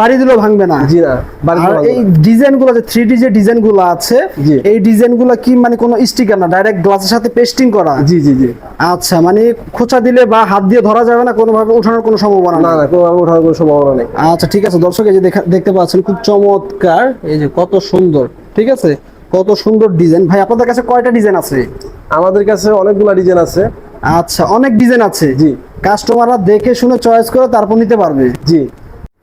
বাড়ি দিলেও ভাঙবে না। জি এই। ডিজাইনগুলো যে থ্রি ডি যে ডিজাইনগুলো আছে এই ডিজাইনগুলো কি মানে কোনো স্টিকার না ডাইরেক্ট গ্লাসের সাথে পেস্টিং করা? জি জি জি। আচ্ছা মানে খোঁচা দিলে বা হাত দিয়ে ধরা যাবে না কোনোভাবে ওঠানোর কোনো সম্ভাবনা না না কোনোভাবে ওঠার কোনো সম্ভাবনা নেই। আচ্ছা ঠিক আছে দর্শক এই যে দেখতে পাচ্ছেন খুব চমৎকার এই যে কত সুন্দর ঠিক আছে? কত সুন্দর ডিজাইন। ভাই আপনাদের কাছে কয়টা ডিজাইন আছে? আমাদের কাছে অনেকগুলা ডিজাইন আছে। আচ্ছা অনেক ডিজাইন আছে। জি। কাস্টমাররা দেখে শুনে চয়েস করে তারপর নিতে পারবে। জি।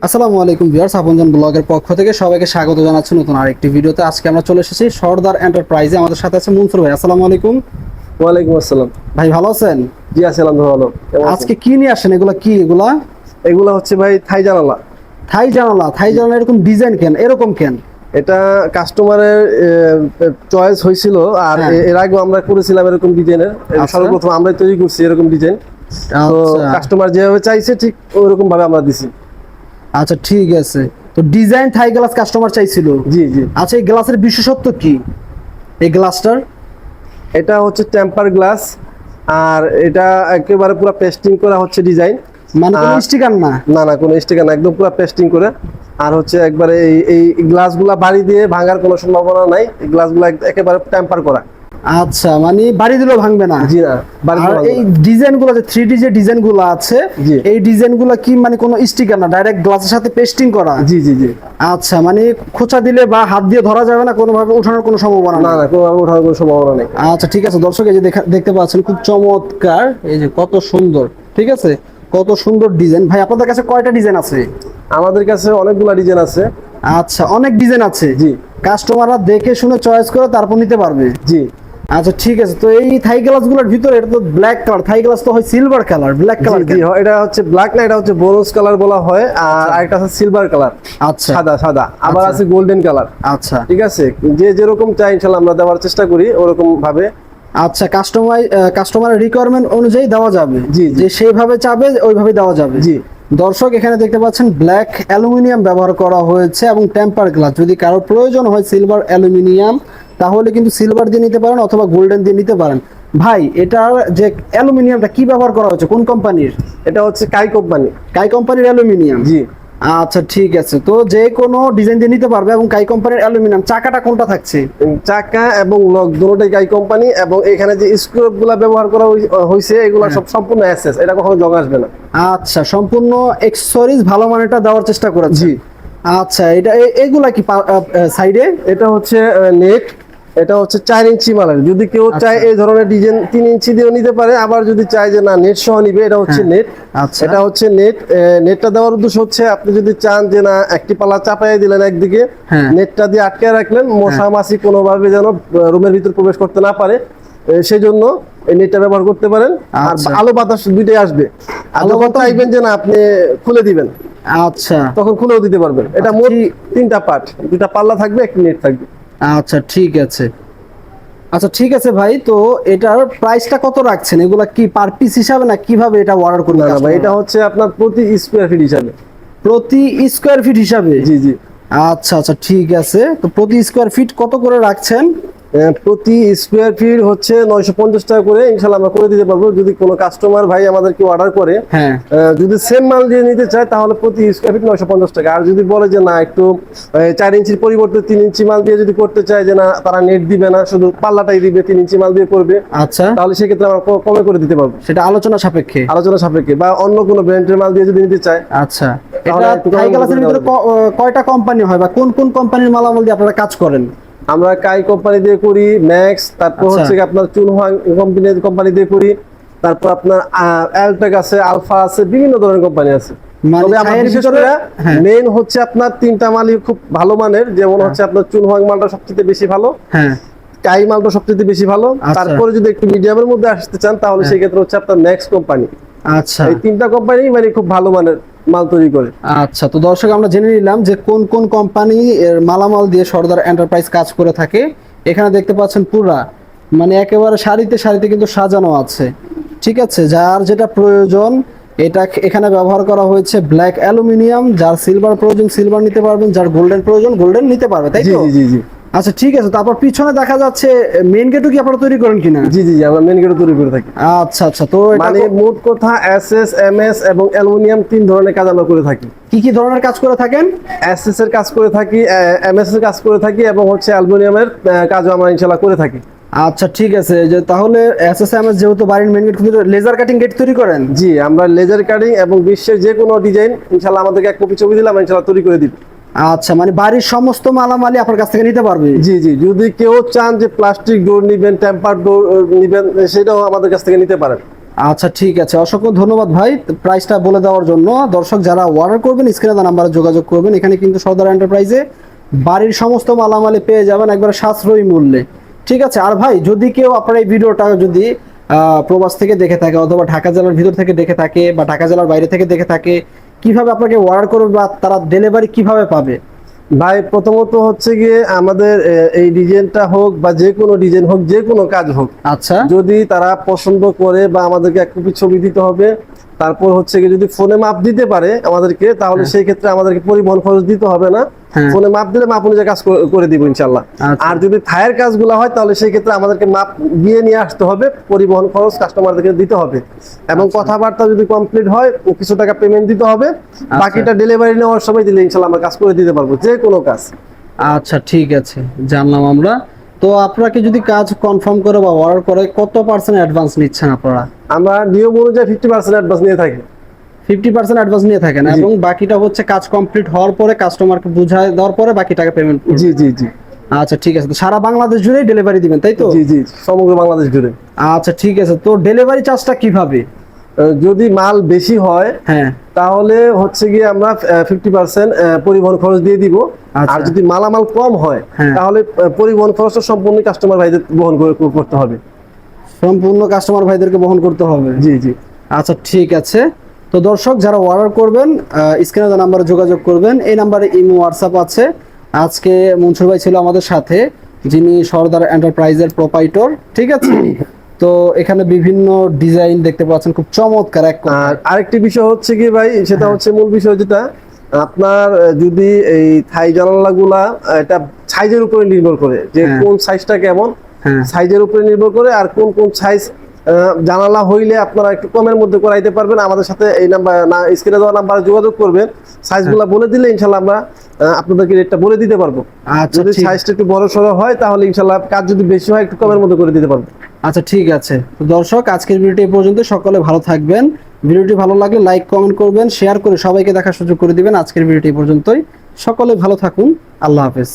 আসসালামু আলাইকুম ভিউয়ার্স আপনজন ব্লগের পক্ষ থেকে সবাইকে স্বাগত জানাচ্ছি নতুন আরেকটি ভিডিওতে। আজকে আমরা চলে এসেছি সর্দার এন্টারপ্রাইজে। আমাদের সাথে আছে মনসুর ভাই। আসসালামু আলাইকুম। ওয়ালাইকুম আসসালাম। ভাই ভালো আছেন? জি আলহামদুলিল্লাহ ভালো। আজকে কি নিয়ে আসেন? এগুলা কি? এগুলা? এগুলো হচ্ছে ভাই থাই জানালা। থাই জানালা? থাই জানালা এরকম ডিজাইন কেন? এরকম কেন? এটা কাস্টমারের চয়েস হয়েছিল। আর হ্যাঁ। এর আগেও আমরা করেছিলাম এরকম ডিজাইনের আচ্ছা। সর্বপ্রথম আমরাই তৈরি করছি এরকম ডিজাইন আচ্ছা। কাস্টমার যেভাবে চাইছে ঠিক ওইরকম ভাবে আমরা দিছি। আচ্ছা ঠিক আছে। তো ডিজাইন থাই গ্লাস কাস্টমার চাইছিল। জি জি। আচ্ছা এই গ্লাসের বিশেষত্ব কি? এই গ্লাসটার এটা হচ্ছে টেম্পার গ্লাস আর এটা একেবারে পুরো পেস্টিং করা হচ্ছে ডিজাইন মানে কোনো স্টিকার না? না না কোনো স্টিকার না একদম পুরো পেস্টিং করে। আর হচ্ছে একবারে এই এই গ্লাসগুলা বাড়ি দিয়ে ভাঙার কোনো সম্ভাবনা নাই। এই গ্লাসগুলো একেবারে টেম্পার করা। আচ্ছা মানে বাড়ি দিলেও ভাঙবে না। জি আর এই। ডিজাইনগুলো যে থ্রি ডি যে ডিজাইনগুলো আছে। এই ডিজাইনগুলো কি মানে কোনো স্টিকার না ডাইরেক্ট গ্লাসের সাথে পেস্টিং করা? জি জি জি। আচ্ছা মানে খোঁচা দিলে বা হাত দিয়ে ধরা যাবে না কোনোভাবে ওঠানোর কোনো সম্ভাবনা না না কোনোভাবে ওঠার কোনো সম্ভাবনা নেই। আচ্ছা ঠিক আছে দর্শক এই যে দেখতে পাচ্ছেন খুব চমৎকার এই যে কত সুন্দর ঠিক আছে? কত সুন্দর ডিজাইন। ভাই আপনাদের কাছে কয়টা ডিজাইন আছে? আমাদের কাছে অনেকগুলা ডিজাইন আছে। আচ্ছা অনেক ডিজাইন আছে। জি। কাস্টমাররা দেখে শুনে চয়েস করে তারপর নিতে পারবে। জি। আচ্ছা ঠিক আছে। তো এই থাই গ্লাসগুলোর ভিতরে এটা তো ব্ল্যাক কালার থাই গ্লাস তো হয় সিলভার কালার ব্ল্যাক কালার কি হয়। এটা হচ্ছে ব্ল্যাক না এটা হচ্ছে বোরোস কালার বলা হয় আর আরেকটা আছে সিলভার কালার আচ্ছা। সাদা সাদা। আবার আচ্ছা। আছে গোল্ডেন কালার আচ্ছা। ঠিক আছে? যে যেরকম চাই ইনশাল্লাহ আমরা দেওয়ার চেষ্টা করি ওরকম ভাবে আচ্ছা কাস্টমার কাস্টমারের রিকোয়ারমেন্ট অনুযায়ী দেওয়া যাবে। জি, জি। যে সেইভাবে চাবে ওইভাবে দেওয়া যাবে। জি। দর্শক এখানে দেখতে পাচ্ছেন ব্ল্যাক অ্যালুমিনিয়াম ব্যবহার করা হয়েছে এবং টেম্পার গ্লাস যদি কারোর প্রয়োজন হয় সিলভার অ্যালুমিনিয়াম তাহলে কিন্তু সিলভার দিয়ে নিতে পারেন অথবা গোল্ডেন দিয়ে নিতে পারেন। ভাই এটার যে অ্যালুমিনিয়ামটা কি ব্যবহার করা হয়েছে? কোন কোম্পানির এটা হচ্ছে কাই কোম্পানি কাই কোম্পানির অ্যালুমিনিয়াম? জি। আচ্ছা ঠিক আছে। তো যে কোনো ডিজাইন দিয়ে নিতে পারবে এবং কাই কোম্পানির অ্যালুমিনিয়াম চাকাটা কোনটা থাকছে? চাকা এবং লক দুটোটাই গাই কোম্পানি এবং এখানে যে স্ক্রু গুলা ব্যবহার করা হয়েছে এগুলা হ্যাঁ। সব সম্পূর্ণ অ্যাসেস এটা কখনো জং আসবে না। আচ্ছা সম্পূর্ণ এক্সেসরিজ ভালো মানেরটা দেওয়ার চেষ্টা করেছি। জি। আচ্ছা এটা এগুলা কি সাইডে এটা হচ্ছে নেট এটা হচ্ছে চার ইঞ্চি মালের। যদি কেউ আচ্ছা। চায় এই ধরনের ডিজাইন তিন ইঞ্চি দিয়েও নিতে পারে আবার যদি চায় যে না নেট সহ নিবে এটা হচ্ছে হ্যাঁ। নেট আচ্ছা। এটা হচ্ছে নেট নেটটা দেওয়ার উদ্দেশ্য হচ্ছে আপনি যদি চান যে না একটি পালা চাপাই দিলেন একদিকে হ্যাঁ। নেটটা দিয়ে আটকে রাখলেন মশা মাছি কোনোভাবে যেন রুমের ভিতর প্রবেশ করতে না পারে সেই জন্য এই নেটটা ব্যবহার করতে পারেন। আর আচ্ছা। আলো বাতাস দুইটাই আসবে। আর আলো যখন বাতাস- চাইবেন যে না আপনি খুলে দিবেন। আচ্ছা। তখন খুলেও দিতে পারবেন। এটা মোট তিনটা পার্ট দুটা পাল্লা থাকবে একটি নেট থাকবে। আচ্ছা ঠিক আছে। আচ্ছা ঠিক আছে ভাই তো এটার প্রাইসটা কত রাখছেন? এগুলা কি পার পিস হিসাবে না কীভাবে এটা অর্ডার করবেন না ভাই এটা হচ্ছে আপনার প্রতি স্কোয়ার ফিট হিসাবে। প্রতি স্কোয়ার ফিট হিসাবে? জি জি। আচ্ছা আচ্ছা ঠিক আছে। তো প্রতি স্কোয়ার ফিট কত করে রাখছেন? প্রতি স্কোয়ার ফিট হচ্ছে নয়শো পঞ্চাশ টাকা করে। ইনশাল্লাহ আমরা করে দিতে পারব। যদি কোনো কাস্টমার ভাই আমাদেরকে অর্ডার করে হ্যাঁ। যদি সেম মাল দিয়ে নিতে চায় তাহলে প্রতি স্কোয়ার ফিট নয়শো পঞ্চাশ টাকা। আর যদি বলে যে না একটু চার ইঞ্চির পরিবর্তে তিন ইঞ্চি মাল দিয়ে যদি করতে চায় যে না তারা নেট দিবে না শুধু পাল্লাটাই দিবে তিন ইঞ্চি মাল দিয়ে করবে আচ্ছা। তাহলে সেক্ষেত্রে আমরা কমে করে দিতে পারব। সেটা আলোচনা সাপেক্ষে। আলোচনা সাপেক্ষে। বা অন্য কোনো ব্র্যান্ডের মাল দিয়ে যদি নিতে চায় আচ্ছা। এটা থাই গ্লাসের ভিতরে কয়টা কোম্পানি হয় বা কোন কোন কোম্পানির মালামাল দিয়ে আপনারা কাজ করেন? আমরা কাই কোম্পানি দিয়ে করি ম্যাক্স তারপর আচ্ছা। হচ্ছে আপনার চুনহাং কোম্পানি কোম্পানি দিয়ে করি তারপর আপনার অ্যালটেক আছে আলফা আছে বিভিন্ন ধরনের কোম্পানি আছে। মানে তবে বিশেষ ভিতরে- করে হ্যাঁ। মেইন হচ্ছে আপনার তিনটা মালই খুব ভালো মানের যেমন হচ্ছে আপনার চুনহাং মালটা সবচেয়ে বেশি ভালো হ্যাঁ। কাই মালটা সবচেয়ে বেশি ভালো। আচ্ছা। তারপরে যদি একটু মিডিয়ামের মধ্যে আসতে চান তাহলে সেই ক্ষেত্রে হচ্ছে আপনার ম্যাক্স কোম্পানি আচ্ছা। এই তিনটা কোম্পানি মানে খুব ভালো মানের। মাল তৈরি করে। আচ্ছা তো দর্শক আমরা জেনে নিলাম যে কোন কোন কোম্পানি এর মালামাল দিয়ে সর্দার এন্টারপ্রাইজ কাজ করে থাকে। এখানে দেখতে পাচ্ছেন পুরা মানে একেবারে সারিতে সারিতে কিন্তু সাজানো আছে। ঠিক আছে যার যেটা প্রয়োজন এটা এখানে ব্যবহার করা হয়েছে ব্ল্যাক অ্যালুমিনিয়াম যার সিলভার প্রয়োজন সিলভার নিতে পারবেন যার গোল্ডেন প্রয়োজন গোল্ডেন নিতে পারবে তাই তো? জি জি জি। আচ্ছা ঠিক আছে তারপর পিছনে দেখা যাচ্ছে মেইন গেটও কি আপনারা তৈরি করেন কিনা? জি জি আমরা মেন গেটে তৈরি করে থাকি। আচ্ছা আচ্ছা তো মানে মোট কথা এস এস এম এস এবং অ্যালুমিনিয়াম তিন ধরনের কাজ আমরা করে থাকি। কি কি ধরনের কাজ করে থাকেন? এস এস এর কাজ করে থাকি এম এস এর কাজ করে থাকি এবং হচ্ছে অ্যালুমিনিয়ামের কাজও আমরা ইনশাল্লাহ করে থাকি। আচ্ছা ঠিক আছে যে তাহলে এসএসএমএস যেহেতু বাড়ির main gate laser cutting gate তৈরি করেন? জি আমরা লেজার কাটিং এবং বিশ্বের যে কোনো ডিজাইন ইনশাল্লাহ আমাদেরকে এক কপি ছবি দিলে আমরা ইনশাল্লাহ তৈরি করে দিব। আচ্ছা মানে বাড়ির সমস্ত মালামালি আপনার কাছ থেকে নিতে পারবে? জি জি যদি কেউ চান যে প্লাস্টিক ডোর নিবেন টেম্পার ডোর নিবেন সেটাও আমাদের কাছ থেকে নিতে পারেন। আচ্ছা ঠিক আছে। অসংখ্য ধন্যবাদ ভাই প্রাইসটা বলে দেওয়ার জন্য। দর্শক যারা অর্ডার করবেন স্ক্রিনে দেওয়া নাম্বারে যোগাযোগ করবেন। এখানে কিন্তু সদর এন্টারপ্রাইজে বাড়ির সমস্ত মালামালি পেয়ে যাবেন একবারে সাশ্রয়ী মূল্যে। ঠিক আছে আর ভাই যদি কেউ আপনার এই ভিডিওটা যদি প্রবাস থেকে দেখে থাকে অথবা ঢাকা জেলার ভিতর থেকে দেখে থাকে বা ঢাকা জেলার বাইরে থেকে দেখে থাকে কীভাবে আপনাকে অর্ডার করবে বা তারা ডেলিভারি কীভাবে পাবে? ভাই প্রথমত হচ্ছে গিয়ে আমাদের এই ডিজাইনটা হোক বা যে কোনো ডিজাইন হোক যে কোনো কাজ হোক আচ্ছা। যদি তারা পছন্দ করে বা আমাদেরকে এক কপি ছবি দিতে হবে তারপর হচ্ছে গিয়ে যদি ফোনে মাপ দিতে পারে আমাদেরকে তাহলে সেই ক্ষেত্রে আমাদেরকে পরিবহন খরচ দিতে হবে না। হ্যাঁ। ফোনে মাপ দিলে মাপ অনুযায়ী কাজ করে- দিব ইনশাল্লাহ আচ্ছা। আর যদি থায়ের কাজগুলো হয় তাহলে সেই ক্ষেত্রে আমাদেরকে মাপ দিয়ে নিয়ে আসতে হবে। পরিবহন খরচ কাস্টমারদেরকে দিতে হবে। এবং আচ্ছা। কথাবার্তা যদি কমপ্লিট হয় কিছু টাকা পেমেন্ট দিতে হবে। বাকিটা ডেলিভারি নেওয়ার সময় দিলে ইনশাল্লাহ আমরা কাজ করে দিতে পারব যে কোনো কাজ। আচ্ছা ঠিক আছে। জানলাম আমরা। তো আপনাকে যদি কাজ কনফার্ম করে বা অর্ডার করে কত পার্সেন্ট অ্যাডভান্স নিচ্ছেন আপনারা? আমরা নিয়ম অনুযায়ী ফিফটি পার্সেন্ট অ্যাডভান্স নিয়ে থাকি। ফিফটি পার্সেন্ট অ্যাডভান্স নিয়ে থাকেন এবং বাকিটা হচ্ছে কাজ কমপ্লিট হওয়ার পরে কাস্টমারকে বুঝায় দেওয়ার পরে বাকি টাকা পেমেন্ট জি জি জি। আচ্ছা ঠিক আছে। তো সারা বাংলাদেশ জুড়েই ডেলিভারি দিবেন তাই তো? জি জি সমগ্র বাংলাদেশ জুড়ে। আচ্ছা ঠিক আছে। তো ডেলিভারি চার্জটা কীভাবে? যদি মাল বেশি হয় হ্যাঁ। তাহলে হচ্ছে গিয়ে আমরা ফিফটি পার্সেন্ট পরিবহন খরচ দিয়ে দিব। আচ্ছা। আর যদি মালামাল কম হয় হ্যাঁ। তাহলে পরিবহন খরচটা সম্পূর্ণ কাস্টমার ভাইদের বহন করতে হবে। সম্পূর্ণ কাস্টমার ভাইদেরকে বহন করতে হবে। জি জি। আচ্ছা ঠিক আছে। তো দর্শক যারা অর্ডার করবেন স্ক্রিনে নাম্বারে যোগাযোগ করবেন। এই নাম্বারে ইমো হোয়াটসঅ্যাপ আছে। আজকে মনসুর ভাই ছিল আমাদের সাথে যিনি সর্দার এন্টারপ্রাইজের প্রোপাইটর ঠিক আছে? তো এখানে বিভিন্ন ডিজাইন দেখতে পাচ্ছেন খুব চমৎকার এক আর আরেকটি বিষয় হচ্ছে কি ভাই সেটা হ্যাঁ। হচ্ছে মূল বিষয় যেটা আপনার যদি এই থাই জানালাগুলা এটা সাইজের উপরে নির্ভর করে যে হ্যাঁ। কোন সাইজটা কেমন হ্যাঁ। সাইজের উপরে নির্ভর করে আর কোন কোন সাইজ জানালা হইলে আপনারা একটু কমের মধ্যে করাইতে পারবেন। আমাদের সাথে এই নাম্বার না স্ক্রিনে দেওয়া নাম্বারে যোগাযোগ করবেন। সাইজগুলো বলে দিলে ইনশাল্লাহ আমরা আপনাদেরকে রেটটা বলে দিতে পারব। আচ্ছা যদি সাইজটা একটু বড় সড়ো হয় তাহলে ইনশাল্লাহ কাজ যদি বেশি হয় একটু কমের মধ্যে করে দিতে পারব। আচ্ছা ঠিক আছে। দর্শক, আজকের ভিডিওটি এই পর্যন্ত। সকলে ভালো থাকবেন। ভিডিওটি ভালো লাগলে লাইক, কমেন্ট করবেন, শেয়ার করে সবাইকে দেখার সুযোগ করে দিবেন। আজকের ভিডিওটি পর্যন্তই। সকলে ভালো থাকুন। আল্লাহ হাফেজ।